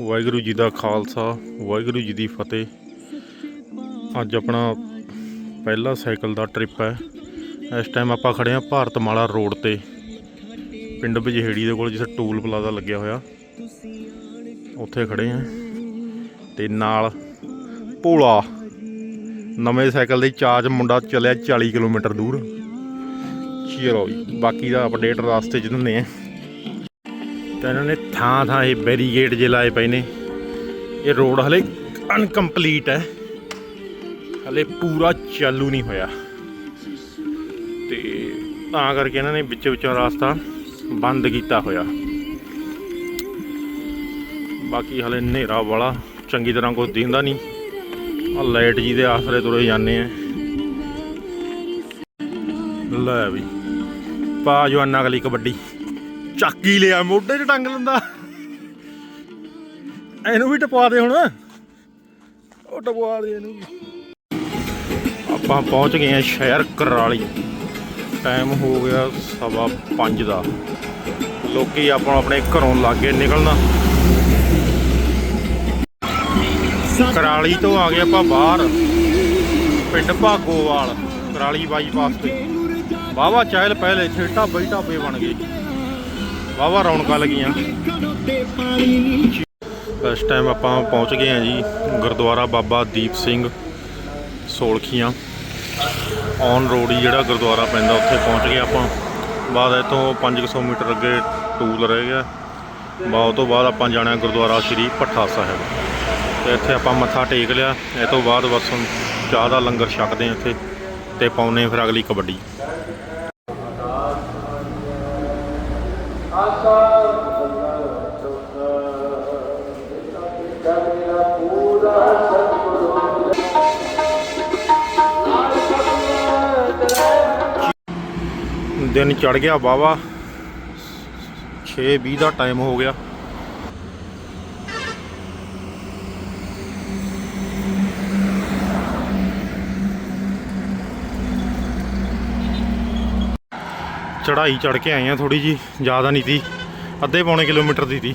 ਵਾਹਿਗੁਰੂ ਜੀ ਦਾ ਖਾਲਸਾ, ਵਾਹਿਗੁਰੂ ਜੀ ਦੀ ਫਤਿਹ। ਅੱਜ ਆਪਣਾ ਪਹਿਲਾ ਸਾਈਕਲ ਦਾ ਟ੍ਰਿਪ ਹੈ। ਇਸ ਟਾਈਮ ਆਪਾਂ ਖੜੇ ਹਾਂ ਭਾਰਤਮਾਲਾ ਰੋਡ ਤੇ। ਪਿੰਡ ਬਜਹੇੜੀ ਦੇ ਕੋਲ, ਜਿੱਥੇ ਟੂਲ ਪਲਾਜ਼ਾ ਲੱਗਿਆ ਹੋਇਆ। ਉੱਥੇ ਖੜੇ ਹਾਂ। ਤੇ ਨਾਲ ਭੋਲਾ, ਨਵੇਂ ਸਾਈਕਲ ਦੇ ਚਾਰਜ ਮੁੰਡਾ ਚੱਲਿਆ 40 ਕਿਲੋਮੀਟਰ ਦੂਰ। ਚਲੋ ਜੀ, ਬਾਕੀ ਦਾ ਅਪਡੇਟ ਰਾਸਤੇ 'ਚ ਦਿੰਦੇ ਆ ਤਾਂ ਇਹਨਾਂ ਨੇ ਥਾਂ ਥਾਂ ਇਹ ਬੈਰੀਗੇਡ ਜੇ ਲਾਏ ਪਏ ਨੇ। ਇਹ ਰੋਡ ਹਲੇ ਅਨਕੰਪਲੀਟ ਹੈ। ਹਲੇ ਪੂਰਾ ਚਾਲੂ ਨਹੀਂ ਹੋਇਆ। ਤੇ ਤਾਂ ਕਰਕੇ ਇਹਨਾਂ ਨੇ ਵਿੱਚ ਵਿੱਚੋਂ ਰਾਸਤਾ ਬੰਦ ਕੀਤਾ ਹੋਇਆ। ਬਾਕੀ ਹਲੇ ਹਨੇਰਾ ਵਾਲਾ ਚੰਗੀ ਤਰ੍ਹਾਂ ਕੁਝ ਦਿੰਦਾ ਨਹੀਂ। ਆ ਲਾਈਟ ਜੀ ਦੇ ਆਸਰੇ ਤੁਰੇ ਜਾਂਦੇ ਆ। ਲੈ ਵੀ। ਪਾ ਜਵਾਨਾ ਅਗਲੀ ਕਬੱਡੀ। ਚੱਕ ਹੀ ਲਿਆ, ਮੋਢੇ 'ਚ ਟੰਗ ਲੈਂਦਾ। ਇਹਨੂੰ ਵੀ ਟਪਵਾ ਦੇ ਹੁਣ। ਉਹ ਟਪਵਾ ਦੇ ਇਹਨੂੰ ਵੀ। ਆਪਾਂ ਪਹੁੰਚ ਗਏ ਆ ਸ਼ਹਿਰ ਕਰਾਲੀ। ਟਾਈਮ ਹੋ ਗਿਆ ਸਵਾ 5 ਦਾ। ਲੋਕੀ ਆਪਾਂ ਆਪਣੇ ਘਰੋਂ ਲਾਗੇ ਨਿਕਲਣਾ। ਕਰਾਲੀ ਤੋਂ ਆ ਗਏ ਆਪਾਂ ਬਾਹਰ। ਪਿੰਡ ਭਾਗੋਵਾਲ, ਕਰਾਲੀ ਬਾਈਪਾਸ ਤੇ। ਵਾਵਾ ਚਾਹਲ ਪਹਿਲੇ ਇੱਥੇ ਢਾਬੇ ਢਾਬੇ ਬਣ ਗਏ। ਵਾਵਾ ਰੌਣਕਾਂ ਲੱਗੀਆਂ। ਇਸ ਟਾਈਮ ਆਪਾਂ ਪਹੁੰਚ ਗਏ ਹਾਂ ਜੀ ਗੁਰਦੁਆਰਾ ਬਾਬਾ ਦੀਪ ਸਿੰਘ ਸੋਲਖੀਆਂ। ਔਨ ਰੋਡ ਹੀ ਜਿਹੜਾ ਗੁਰਦੁਆਰਾ ਪੈਂਦਾ, ਉੱਥੇ ਪਹੁੰਚ ਗਏ ਆਪਾਂ। ਬਾਅਦ ਇਤੋਂ 500 ਮੀਟਰ ਅੱਗੇ ਟੂਲ ਰਹਿ ਗਿਆ। ਬਾਅਦ ਤੋਂ ਬਾਅਦ ਆਪਾਂ ਜਾਣਾ ਗੁਰਦੁਆਰਾ ਸ਼੍ਰੀ ਭੱਠਾ ਸਾਹਿਬ। ਤੇ ਇੱਥੇ ਆਪਾਂ ਮੱਥਾ ਟੇਕ ਲਿਆ। ਇਹ ਤੋਂ ਬਾਅਦ ਬਸ ਚਾਹ ਦਾ ਲੰਗਰ ਛਕਦੇ ਹਾਂ ਇੱਥੇ ਤੇ ਪਾਉਨੇ ਫਿਰ ਅਗਲੀ ਕਬੱਡੀ। ਦਿਨ ਚੜ ਗਿਆ ਵਾਵਾ 6:20 ਦਾ ਟਾਈਮ ਹੋ ਗਿਆ। ਚੜਾਈ ਚੜ ਕੇ ਆਏ ਆ ਥੋੜੀ ਜੀ ਜ਼ਿਆਦਾ ਨਹੀਂ ਤੀ। ਅੱਧੇ ਪੌਣੇ ਕਿਲੋਮੀਟਰ ਦੀ ਤੀ।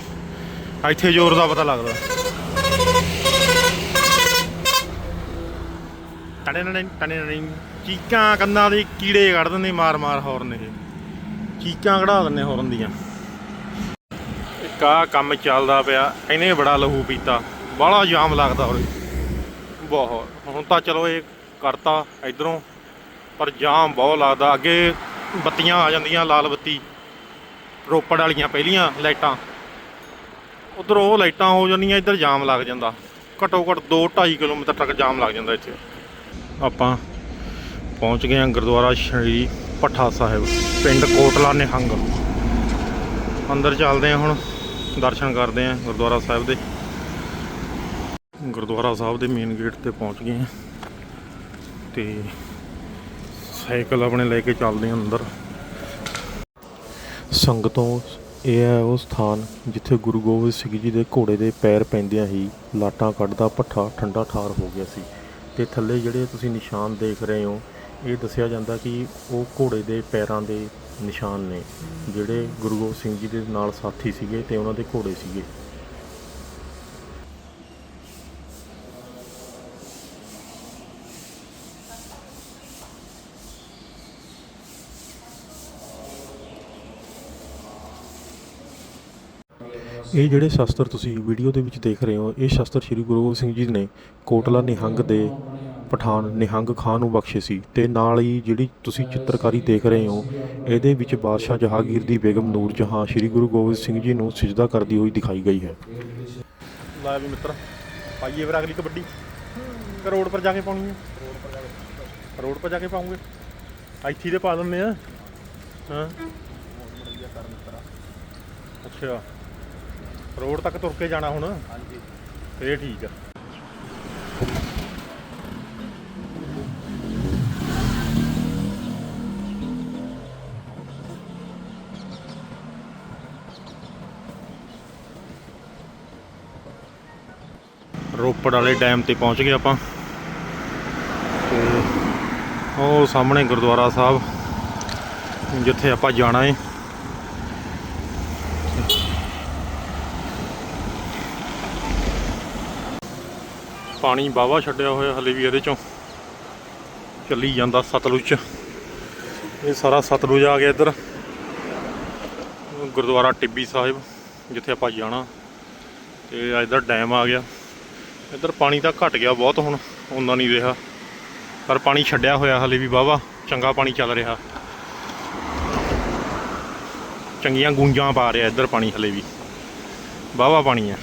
ਇੱਥੇ ਜ਼ੋਰ ਦਾ ਪਤਾ ਲੱਗਦਾ। ਟਣੇ ਨਣੇ ਟਣੇ ਨਣੇ ਚੀਕਾਂ ਕੰਨਾਂ ਦੇ ਕੀੜੇ ਕੱਢ ਦਿੰਦੇ ਮਾਰ ਮਾਰ ਹੌਰਨ ਇਹ। ਚੀਕਾਂ ਕਢਾ ਦਿੰਦੇ ਹੌਰਨ ਦੀਆਂ। ਇੱਕ ਆਹ ਕੰਮ ਚੱਲਦਾ ਪਿਆ, ਇਹਨੇ ਬੜਾ ਲਹੂ ਪੀਤਾ। ਬਾਹਲਾ ਜਾਮ ਲੱਗਦਾ ਹੋਰ ਬਹੁਤ। ਹੁਣ ਤਾਂ ਚਲੋ ਇਹ ਕਰਤਾ ਇਧਰੋਂ, ਪਰ ਜਾਮ ਬਹੁਤ ਲੱਗਦਾ। ਅੱਗੇ ਬੱਤੀਆਂ ਆ ਜਾਂਦੀਆਂ, ਲਾਲ ਬੱਤੀ। ਰੋਪੜ ਵਾਲੀਆਂ ਪਹਿਲੀਆਂ ਲਾਈਟਾਂ। ਉਧਰ ਉਹ ਲਾਈਟਾਂ ਹੋ ਜਾਂਦੀਆਂ, ਇੱਧਰ ਜਾਮ ਲੱਗ ਜਾਂਦਾ। ਘੱਟੋ ਘੱਟ 2 2.5 ਕਿਲੋਮੀਟਰ ਤੱਕ ਜਾਮ ਲੱਗ ਜਾਂਦਾ ਇੱਥੇ। ਆਪਾਂ ਪਹੁੰਚ ਗਏ ਹਾਂ ਗੁਰਦੁਆਰਾ ਸ਼੍ਰੀ ਭੱਠਾ ਸਾਹਿਬ, ਪਿੰਡ ਕੋਟਲਾ ਨਿਹੰਗ। ਅੰਦਰ ਚੱਲਦੇ ਹਾਂ ਹੁਣ, ਦਰਸ਼ਨ ਕਰਦੇ ਹਾਂ ਗੁਰਦੁਆਰਾ ਸਾਹਿਬ ਦੇ। ਗੁਰਦੁਆਰਾ ਸਾਹਿਬ ਦੇ ਮੇਨ ਗੇਟ ਤੇ ਪਹੁੰਚ ਗਏ ਹਾਂ ਤੇ ਸਾਈਕਲ ਆਪਣੇ ਲੈ ਕੇ ਚੱਲਦੇ ਹਾਂ ਅੰਦਰ। ਸੰਗਤੋਂ ਇਹ ਹੈ ਉਹ ਸਥਾਨ ਜਿੱਥੇ ਗੁਰੂ ਗੋਬਿੰਦ ਸਿੰਘ ਜੀ ਦੇ ਘੋੜੇ ਦੇ ਪੈਰ ਪੈਂਦਿਆਂ ਹੀ ਲਾਟਾਂ ਕੱਢਦਾ ਭੱਠਾ ਠੰਡਾ ਠਾਰ ਹੋ ਗਿਆ ਸੀ। ਤੇ ਥੱਲੇ ਜਿਹੜੇ ਤੁਸੀਂ ਨਿਸ਼ਾਨ ਦੇਖ ਰਹੇ ਹੋ, ਇਹ ਦੱਸਿਆ ਜਾਂਦਾ ਕਿ ਉਹ ਘੋੜੇ ਦੇ ਪੈਰਾਂ ਦੇ ਨਿਸ਼ਾਨ ਨੇ, ਜਿਹੜੇ ਗੁਰੂ ਗੋਬਿੰਦ ਸਿੰਘ ਜੀ ਦੇ ਨਾਲ ਸਾਥੀ ਸੀਗੇ ਤੇ ਉਹਨਾਂ ਦੇ ਘੋੜੇ ਸੀਗੇ। ਇਹ ਜਿਹੜੇ ਸ਼ਸਤਰ ਤੁਸੀਂ ਵੀਡੀਓ ਦੇ ਵਿੱਚ ਦੇਖ ਰਹੇ ਹੋ, ਇਹ ਸ਼ਸਤਰ ਸ੍ਰੀ ਗੁਰੂ ਗੋਬਿੰਦ ਸਿੰਘ ਜੀ ਨੇ ਕੋਟਲਾ ਨਿਹੰਗ ਦੇ ਪਠਾਨ ਨਿਹੰਗ ਖਾਨ ਨੂੰ ਬਖਸ਼ੇ ਸੀ ਤੇ ਨਾਲ ਹੀ ਜਿਹੜੀ ਤੁਸੀਂ ਚਿੱਤਰਕਾਰੀ ਦੇਖ ਰਹੇ ਹੋ, ਇਹਦੇ ਵਿੱਚ ਬਾਦਸ਼ਾਹ ਜਹਾਂਗੀਰ ਦੀ ਬੇਗਮ ਨੂਰ ਜਹਾਂ ਸ੍ਰੀ ਗੁਰੂ ਗੋਬਿੰਦ ਸਿੰਘ ਜੀ ਨੂੰ ਸਜਦਾ ਕਰਦੀ ਹੋਈ ਦਿਖਾਈ ਗਈ ਹੈ। ਲੈ ਵੀ ਮਿੱਤਰ, ਪਾਈਏ ਫਿਰ ਅਗਲੀ ਕਬੱਡੀ। ਰੋਡ ਪਰ ਜਾ ਕੇ ਪਾਉਣੀ ਹੈ। ਰੋਡ ਪਰ ਜਾ ਕੇ ਪਾਉਂਗੇ। ਇੱਥੇ ਦੇ ਪਾ ਦਿੰਦੇ ਆ। ਹਾਂ? ਅੱਛਾ। ਰੋਡ ਤੱਕ ਤੁਰ ਕੇ ਜਾਣਾ ਹੁਣ। ਹਾਂਜੀ। ਫੇਰ ਠੀਕ ਆ। ਰੋਪੜ ਵਾਲੇ ਡੈਮ ਤੇ ਪਹੁੰਚ ਗਏ ਆਪਾਂ। ਤੇ ਉਹ ਸਾਹਮਣੇ ਗੁਰਦੁਆਰਾ ਸਾਹਿਬ ਜਿੱਥੇ ਆਪਾਂ ਜਾਣਾ ਏ। ਪਾਣੀ ਬਾਵਾ ਛੱਡਿਆ ਹੋਇਆ ਹਲੇ ਵੀ ਇਹਦੇ ਚੋਂ। ਚੱਲੀ ਜਾਂਦਾ ਸਤਲੁਜ ਚ। ਇਹ ਸਾਰਾ ਸਤਲੁਜ ਆ ਗਿਆ ਇੱਧਰ। ਗੁਰਦੁਆਰਾ ਟਿੱਬੀ ਸਾਹਿਬ, ਜਿੱਥੇ ਆਪਾਂ ਜਾਣਾ। ਤੇ ਇੱਧਰ ਡੈਮ ਆ ਗਿਆ। ਇੱਧਰ ਪਾਣੀ ਤਾਂ ਘਟ ਗਿਆ ਬਹੁਤ ਹੁਣ ਉਹਨਾਂ ਨਹੀਂ ਰਿਹਾ। ਪਰ ਪਾਣੀ ਛੱਡਿਆ ਹੋਇਆ ਹਲੇ ਵੀ ਵਾਹਵਾ, ਚੰਗਾ ਪਾਣੀ ਚੱਲ ਰਿਹਾ। ਚੰਗੀਆਂ ਗੂੰਜਾਂ ਪਾ ਰਿਹਾ ਇੱਧਰ ਪਾਣੀ ਹਲੇ ਵੀ। ਵਾਹਵਾ ਪਾਣੀ ਹੈ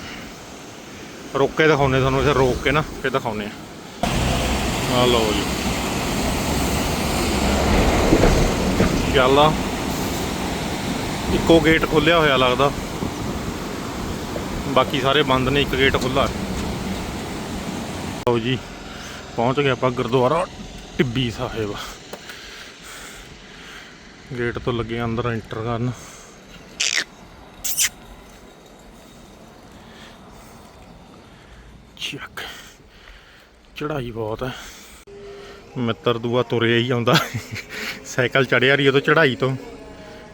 ਰੋਕ ਕੇ ਦਿਖਾਉਨੇ ਤੁਹਾਨੂੰ, ਇੱਥੇ ਰੋਕ ਕੇ ਨਾ ਫਿਰ ਦਿਖਾਉਨੇ ਆ। ਆ ਲਓ ਜੀ। ਚੱਲ ਆ। ਇੱਕੋ ਗੇਟ ਖੁੱਲਿਆ ਹੋਇਆ ਲੱਗਦਾ। ਬਾਕੀ ਸਾਰੇ ਬੰਦ ਨੇ, ਇੱਕ ਗੇਟ ਖੁੱਲਾ ਲਓ ਜੀ, ਪਹੁੰਚ ਗਏ ਆਪਾਂ ਗੁਰਦੁਆਰਾ ਟਿੱਬੀ ਸਾਹਿਬ। ਗੇਟ ਤੋਂ ਲੱਗੇ ਅੰਦਰ ਐਂਟਰ ਕਰਨ। ਚੱਕ ਚੜਾਈ ਬਹੁਤ ਹੈ ਮਿੱਤਰ ਦੂਆ ਤੁਰਿਆ ਹੀ ਆਉਂਦਾ। ਸਾਈਕਲ ਚੜਿਆ ਰਹੀ ਉਦੋਂ ਚੜਾਈ ਤੋਂ।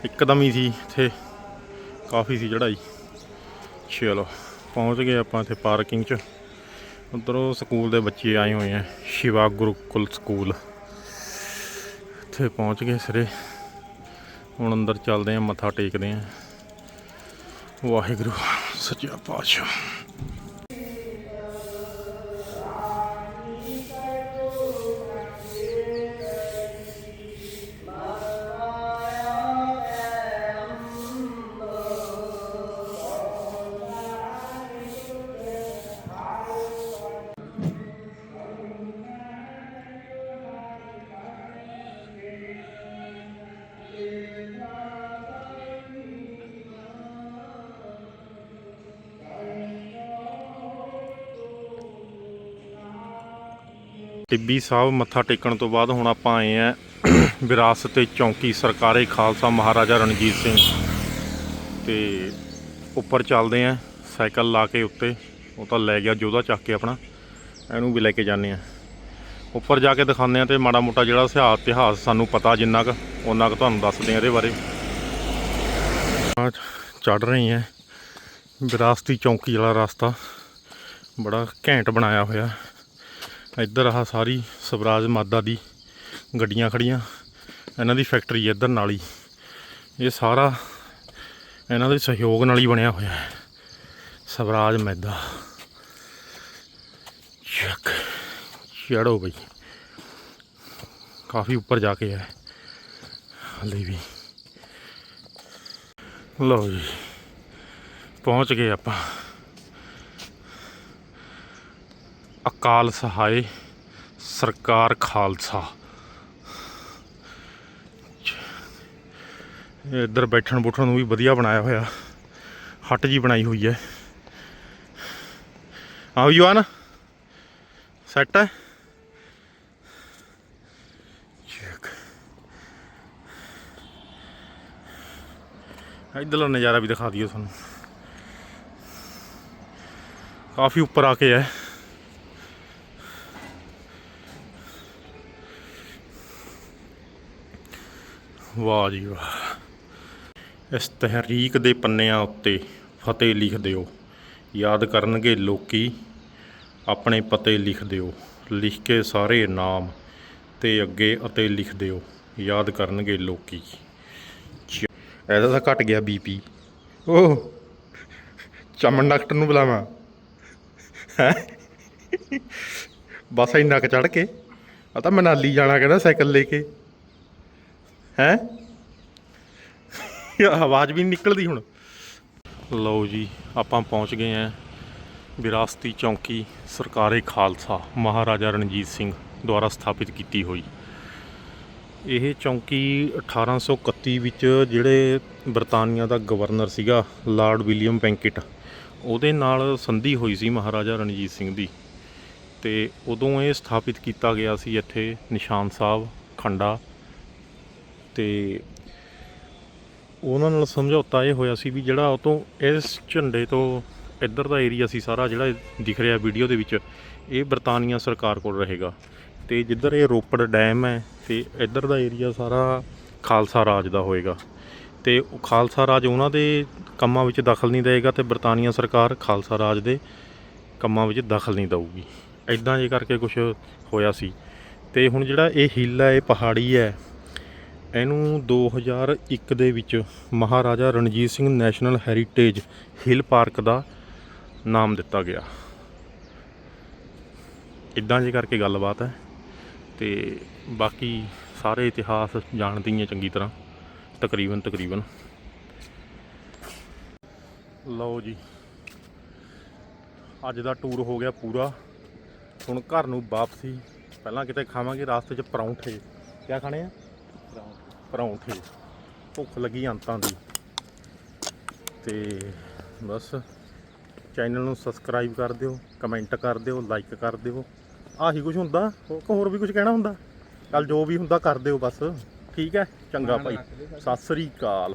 ਇੱਕਦਮ ਹੀ ਸੀ ਇੱਥੇ। ਕਾਫੀ ਸੀ ਚੜਾਈ ਚਲੋ, ਪਹੁੰਚ ਗਏ ਆਪਾਂ ਇੱਥੇ ਪਾਰਕਿੰਗ 'ਚ। ਉਧਰੋਂ ਸਕੂਲ ਦੇ ਬੱਚੇ ਆਏ ਹੋਏ ਆ। ਸ਼ਿਵਾ ਗੁਰੂਕੁਲ ਸਕੂਲ। ਇੱਥੇ ਪਹੁੰਚ ਗਏ ਸਿਰੇ। ਹੁਣ ਅੰਦਰ ਚੱਲਦੇ ਆ, ਮੱਥਾ ਟੇਕਦੇ ਆ। ਵਾਹਿਗੁਰੂ, ਸੱਚਾ ਪਾਤਸ਼ਾਹ। ਟਿੱਬੀ ਸਾਹਿਬ ਮੱਥਾ ਟੇਕਣ ਤੋਂ ਬਾਅਦ ਹੁਣ ਆਪਾਂ ਆਏ ਆ ਵਿਰਾਸਤ ਤੇ ਚੌਂਕੀ ਸਰਕਾਰੇ ਖਾਲਸਾ ਮਹਾਰਾਜਾ ਰਣਜੀਤ ਸਿੰਘ। ਤੇ ਉੱਪਰ ਚੱਲਦੇ ਆ, ਸਾਈਕਲ ਲਾ ਕੇ ਉੱਤੇ, ਉਹ ਤਾਂ ਲੈ ਗਿਆ ਜੋਧਾ ਚੱਕ ਕੇ ਆਪਣਾ, ਇਹਨੂੰ ਵੀ ਲੈ ਕੇ ਜਾਂਦੇ ਆ। ਉੱਪਰ ਜਾ ਕੇ ਦਿਖਾਉਂਦੇ ਆ ਤੇ ਮਾੜਾ ਮੋਟਾ ਜਿਹੜਾ ਇਤਿਹਾਸ ਇਤਿਹਾਸ ਸਾਨੂੰ ਪਤਾ ਜਿੰਨਾ ਕੁ ਉਹਨਾਂ ਕੁ ਤੁਹਾਨੂੰ ਦੱਸਦੇ ਆ ਇਹਦੇ ਬਾਰੇ। ਚੜ ਰਹੇ ਆ, ਵਿਰਾਸਤੀ ਚੌਂਕੀ ਵਾਲਾ ਰਸਤਾ, ਬੜਾ ਘੈਂਟ ਬਣਾਇਆ ਹੋਇਆ। ਇੱਧਰ ਆਹ ਸਾਰੀ ਸਵਰਾਜ ਮਾਦਾ ਦੀ ਗੱਡੀਆਂ ਖੜੀਆਂ, ਇਹਨਾਂ ਦੀ ਫੈਕਟਰੀ ਹੈ ਇੱਧਰ ਨਾਲ। ਹੀ ਇਹ ਸਾਰਾ ਇਹਨਾਂ ਦੇ ਸਹਿਯੋਗ ਨਾਲ ਹੀ ਬਣਿਆ ਹੋਇਆ ਹੈ। ਸਵਰਾਜ ਮੈਦਾ। ਚੱਕ ਚੜੋ ਬਈ। ਕਾਫੀ ਉੱਪਰ ਜਾ ਕੇ ਹੈ। ਹਲੇ ਵੀ। ਲਓ ਜੀ, ਪਹੁੰਚ ਗਏ ਆਪਾਂ। ਅਕਾਲ ਸਹਾਇ ਸਰਕਾਰ ਖਾਲਸਾ। ਇੱਧਰ ਬੈਠਣ ਬੁੱਠਣ ਨੂੰ ਵੀ ਵਧੀਆ ਬਣਾਇਆ ਹੋਇਆ। ਹੱਟ ਜੀ ਬਣਾਈ ਹੋਈ ਹੈ। ਆਓ ਯੂਆਨ ਸੈੱਟ ਹੈ। ਚੱਕ ਇੱਧਰਲਾ ਨਜ਼ਾਰਾ ਵੀ ਦਿਖਾ ਦਿਓ ਤੁਹਾਨੂੰ। ਕਾਫੀ ਉੱਪਰ ਆ ਕੇ ਹੈ। ਵਾਹ ਜੀ ਵਾਹ। ਇਸ ਤਹਿਰੀਕ ਦੇ ਪੰਨਿਆਂ ਉੱਤੇ ਫਤਿਹ ਲਿਖ ਦਿਓ। ਯਾਦ ਕਰਨਗੇ ਲੋਕੀ, ਆਪਣੇ ਪਤੇ ਲਿਖ ਦਿਓ। ਲਿਖ ਕੇ ਸਾਰੇ ਨਾਮ ਤੇ ਅੱਗੇ ਅਤੇ ਲਿਖ ਦਿਓ। ਯਾਦ ਕਰਨਗੇ ਲੋਕੀ। ਚ- ਇਹਦਾ ਤਾਂ ਘਟ ਗਿਆ ਬੀਪੀ ਓਹ, ਚਮਨ ਡਾਕਟਰ ਨੂੰ ਬੁਲਾਵਾਂ। ਹੈ? ਬਸ ਇੰਨਾ ਕੁ ਚੜ ਕੇ। ਆ ਤਾਂ ਮਨਾਲੀ ਜਾਣਾ ਕਹਿੰਦਾ ਸਾਈਕਲ ਲੈ ਕੇ। ਹੈ? ਆਵਾਜ਼ ਵੀ ਨਹੀਂ ਨਿਕਲਦੀ ਹੁਣ। ਲਓ ਜੀ, ਆਪਾਂ ਪਹੁੰਚ ਗਏ ਆਂ ਵਿਰਾਸਤੀ ਚੌਂਕੀ ਸਰਕਾਰੇ ਖਾਲਸਾ, ਮਹਾਰਾਜਾ ਰਣਜੀਤ ਸਿੰਘ ਦੁਆਰਾ ਸਥਾਪਿਤ ਕੀਤੀ ਹੋਈ। ਇਹ ਚੌਂਕੀ 1831 ਵਿੱਚ ਜਿਹੜੇ ਬਰਤਾਨੀਆ ਦਾ ਗਵਰਨਰ ਸੀਗਾ, ਲਾਰਡ ਵਿਲੀਅਮ ਬੈਂਕਿਟ ਉਹਦੇ ਨਾਲ ਸੰਧੀ ਹੋਈ ਸੀ ਮਹਾਰਾਜਾ ਰਣਜੀਤ ਸਿੰਘ ਦੀ। ਤੇ ਉਦੋਂ ਇਹ ਸਥਾਪਿਤ ਕੀਤਾ ਗਿਆ ਸੀ ਇੱਥੇ ਨਿਸ਼ਾਨ ਸਾਹਿਬ, ਖੰਡਾ ਤੇ ਉਹਨਾਂ ਨਾਲ ਸਮਝੌਤਾ ਇਹ ਹੋਇਆ ਸੀ ਵੀ ਜਿਹੜਾ ਉਹ ਤੋਂ ਇਸ ਝੰਡੇ ਤੋਂ ਇੱਧਰ ਦਾ ਏਰੀਆ ਸੀ ਸਾਰਾ ਜਿਹੜਾ ਦਿਖ ਰਿਹਾ ਵੀਡੀਓ ਦੇ ਵਿੱਚ, ਇਹ ਬਰਤਾਨੀਆ ਸਰਕਾਰ ਕੋਲ ਰਹੇਗਾ। ਤੇ ਜਿੱਧਰ ਇਹ ਰੋਪੜ ਡੈਮ ਹੈ ਤੇ ਇੱਧਰ ਦਾ ਏਰੀਆ ਸਾਰਾ ਖਾਲਸਾ ਰਾਜ ਦਾ ਹੋਏਗਾ। ਤੇ ਉਹ ਖਾਲਸਾ ਰਾਜ ਉਹਨਾਂ ਦੇ ਕੰਮਾਂ ਵਿੱਚ ਦਖਲ ਨਹੀਂ ਦੇਵੇਗਾ ਤੇ ਬਰਤਾਨੀਆ ਸਰਕਾਰ ਖਾਲਸਾ ਰਾਜ ਦੇ ਕੰਮਾਂ ਵਿੱਚ ਦਖਲ ਨਹੀਂ ਦਊਗੀ। ਇਦਾਂ ਜੇ ਕਰਕੇ ਕੁਝ ਹੋਇਆ ਸੀ। ਤੇ ਹੁਣ ਜਿਹੜਾ ਇਹ ਹਿੱਲ ਹੈ, ਇਹ ਪਹਾੜੀ ਹੈ ਇਹਨੂੰ 2001 ਦੇ ਵਿੱਚ Maharaja Ranjit Singh national heritage hill park ਦਾ ਨਾਮ ਦਿੱਤਾ ਗਿਆ। ਇਦਾਂ ਜੇ ਕਰਕੇ ਗੱਲਬਾਤ ਹੈ ਤੇ ਬਾਕੀ ਸਾਰੇ ਇਤਿਹਾਸ ਜਾਣਦੇ ਹੀ ਆ ਚੰਗੀ ਤਰ੍ਹਾਂ, ਤਕਰੀਬਨ ਤਕਰੀਬਨ। ਲਓ ਜੀ, ਅੱਜ ਦਾ ਟੂਰ ਹੋ ਗਿਆ ਪੂਰਾ। ਹੁਣ ਘਰ ਨੂੰ ਵਾਪਸੀ, ਪਹਿਲਾਂ ਕਿਤੇ ਖਾਵਾਂਗੇ, ਰਾਸਤੇ 'ਚ ਪਰੌਂਠੇ। ਕਿਆ ਖਾਣੇ ਆ? ਪਰੌਂਠੇ। ਭੁੱਖ ਲੱਗੀ ਅੰਤਾਂ ਦੀ। ਤੇ ਬਸ ਚੈਨਲ ਨੂੰ ਸਬਸਕ੍ਰਾਈਬ ਕਰ ਦਿਓ ਕਮੈਂਟ ਕਰ ਦਿਓ ਲਾਈਕ ਕਰ ਦਿਓ। ਆਹੀ ਕੁਝ ਹੁੰਦਾ ਹੋਰ ਹੋਰ ਵੀ ਕੁਝ ਕਹਿਣਾ ਹੁੰਦਾ? ਕੱਲ ਜੋ ਵੀ ਹੁੰਦਾ ਕਰ ਦਿਓ ਬਸ। ਠੀਕ ਹੈ? ਚੰਗਾ ਭਾਈ। ਸਤਿ ਸ੍ਰੀ ਅਕਾਲ।